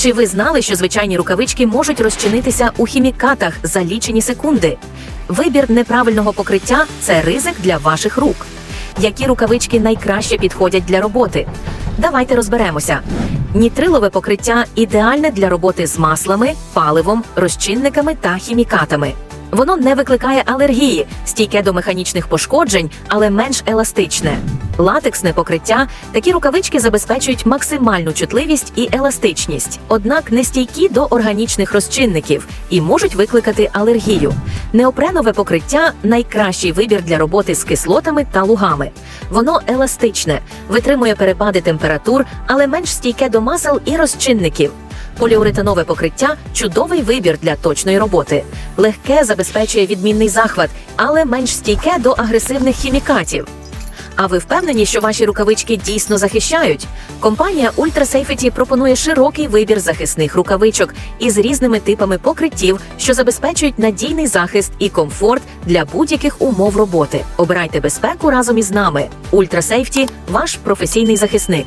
Чи ви знали, що звичайні рукавички можуть розчинитися у хімікатах за лічені секунди? Вибір неправильного покриття це ризик для ваших рук. Які рукавички найкраще підходять для роботи? Давайте розберемося. Нітрилове покриття ідеальне для роботи з маслами, паливом, розчинниками та хімікатами. Воно не викликає алергії, стійке до механічних пошкоджень, але менш еластичне. Латексне покриття такі рукавички забезпечують максимальну чутливість і еластичність, однак не стійкі до органічних розчинників і можуть викликати алергію. Неопренове покриття найкращий вибір для роботи з кислотами та лугами. Воно еластичне, витримує перепади температур, але менш стійке до масел і розчинників. Поліуретанове покриття чудовий вибір для точної роботи. Легке забезпечує відмінний захват, але менш стійке до агресивних хімікатів. А ви впевнені, що ваші рукавички дійсно захищають? Компанія Ultra Safety пропонує широкий вибір захисних рукавичок із різними типами покриттів, що забезпечують надійний захист і комфорт для будь-яких умов роботи. Обирайте безпеку разом із нами. Ultra Safety – ваш професійний захисник.